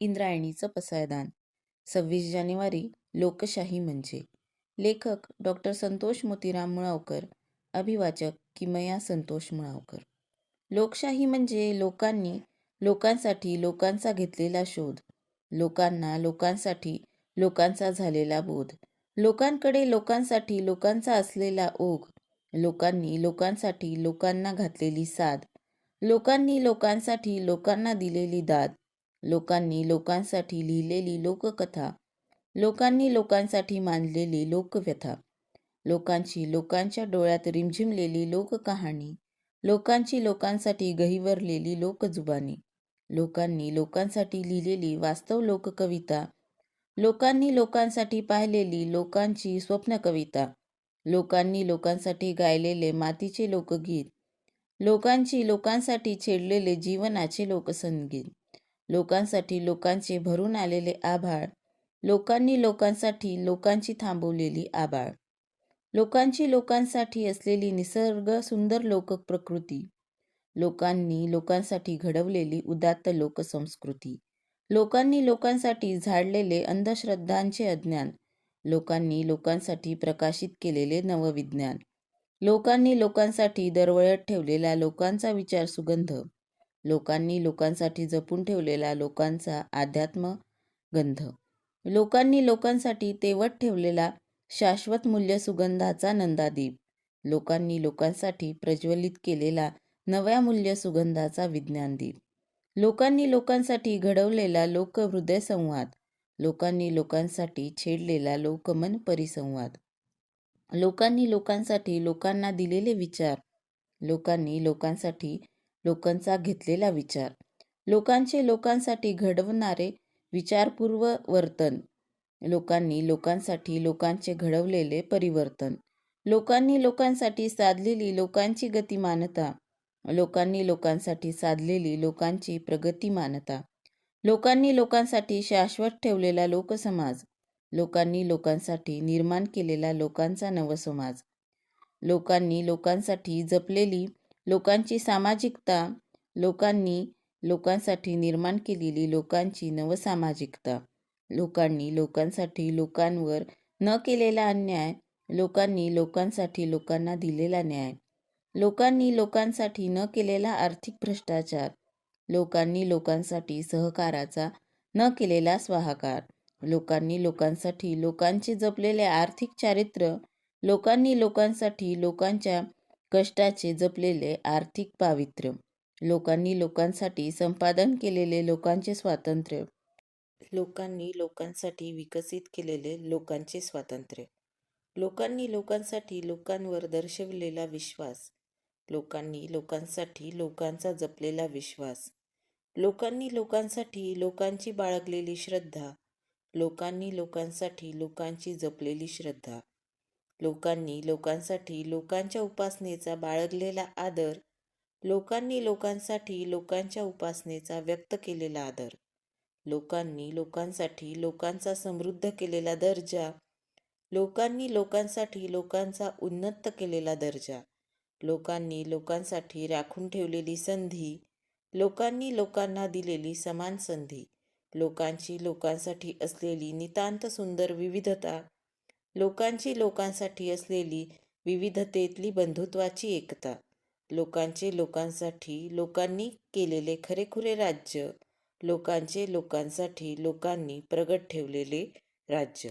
इंद्रायणीचं पसायदान. सव्वीस जानेवारी लोकशाही म्हणजे लेखक डॉक्टर संतोष मोतीराम मुळावकर. अभिवाचक किमया संतोष मुळावकर. लोकशाही म्हणजे लोकांनी लोकांसाठी लोकांचा घेतलेला शोध. लोकांना लोकांसाठी लोकांचा झालेला बोध. लोकांकडे लोकांसाठी लोकांचा असलेला ओघ. लोकांनी लोकांसाठी लोकांना घातलेली साध लोकांनी लोकांसाठी लोकांना दिलेली दाद. लोकांनी लोकांसाठी लिहिलेली लोककथा लोकांनी लोकांसाठी मांडलेली लोकव्यथा लोकांची लोकांच्या डोळ्यात रिमझिमलेली लोककहाणी लोकांची लोकांसाठी गहिवरलेली लोकजुबानी लोकांनी लोकांसाठी लिहिलेली वास्तव लोककविता लोकांनी लोकांसाठी पाहिलेली लोकांची स्वप्नकविता लोकांनी लोकांसाठी गायलेले मातीचे लोकगीत लोकांची लोकांसाठी छेडलेले जीवनाचे लोकसंगीत. लोकांसाठी लोकांचे भरून आलेले आभाळ लोकांनी लोकांसाठी लोकांची थांबवलेली आबाळ लोकांची लोकांसाठी असलेली निसर्ग सुंदर लोक प्रकृती. लोकांनी लोकांसाठी घडवलेली उदात्त लोकसंस्कृती. लोकांनी लोकांसाठी झाडलेले अंधश्रद्धांचे अज्ञान. लोकांनी लोकांसाठी प्रकाशित केलेले नवविज्ञान. लोकांनी लोकांसाठी दरवळत ठेवलेला लोकांचा विचार सुगंध. लोकांनी लोकांसाठी जपून ठेवलेला लोकांचा अध्यात्म गंध लोकांनी लोकांसाठी तेवत ठेवलेला शाश्वत मूल्य सुगंधाचा नंदादीप. लोकांनी लोकांसाठी प्रज्वलित केलेला नव्या मूल्य सुगंधाचा विज्ञानदीप. लोकांनी लोकांसाठी घडवलेला लोकहृदय संवाद. लोकांनी लोकांसाठी छेडलेला लोकमन परिसंवाद. लोकांनी लोकांसाठी लोकांना दिलेले विचार. लोकांनी लोकांसाठी लोकांचा घेतलेला विचार. लोकांचे लोकांसाठी घडवणारे विचारपूर्व वर्तन. लोकांनी लोकांसाठी लोकांचे घडवलेले परिवर्तन. लोकांनी लोकांसाठी साधलेली लोकांची गतिमानता लोकांनी लोकांसाठी साधलेली लोकांची प्रगतिमानता लोकांनी लोकांसाठी शाश्वत ठेवलेला लोकसमाज. लोकांनी लोकांसाठी निर्माण केलेला लोकांचा नवसमाज. लोकांनी लोकांसाठी जपलेली लोकांची सामाजिकता लोकांनी लोकांसाठी निर्माण केलेली लोकांची नवसामाजिकता. लोकांनी लोकांसाठी लोकांवर न केलेला अन्याय लोकांनी लोकांसाठी लोकांना दिलेला न्याय. लोकांनी लोकांसाठी न केलेला आर्थिक भ्रष्टाचार. लोकांनी लोकांसाठी सहकाराचा न केलेला स्वाहाकार. लोकांनी लोकांसाठी लोकांचे जपलेले आर्थिक चारित्र्य लोकांनी लोकांसाठी लोकांच्या कष्टाचे जपलेले आर्थिक पावित्र्य लोकांनी लोकांसाठी संपादन केलेले लोकांचे स्वातंत्र्य. लोकांनी लोकांसाठी विकसित केलेले लोकांचे स्वातंत्र्य. लोकांनी लोकांसाठी लोकांवर दर्शविलेला विश्वास. लोकांनी लोकांसाठी लोकांचा जपलेला विश्वास. लोकांनी लोकांसाठी लोकांची बाळगलेली श्रद्धा. लोकांनी लोकांसाठी लोकांची जपलेली श्रद्धा. लोकांनी लोकांसाठी लोकांच्या उपासनेचा बाळगलेला आदर लोकांनी लोकांसाठी लोकांच्या उपासनेचा व्यक्त केलेला आदर लोकांनी लोकांसाठी लोकांचा समृद्ध केलेला दर्जा लोकांनी लोकांसाठी लोकांचा उन्नत केलेला दर्जा लोकांनी लोकांसाठी राखून ठेवलेली संधी लोकांनी लोकांना दिलेली समान संधी लोकांची लोकांसाठी असलेली नितांत सुंदर विविधता लोकांची लोकांसाठी असलेली विविधतेतली बंधुत्वाची एकता लोकांचे लोकांसाठी लोकांनी केलेले खरेखुरे राज्य लोकांचे लोकांसाठी लोकांनी प्रगट ठेवलेले राज्य.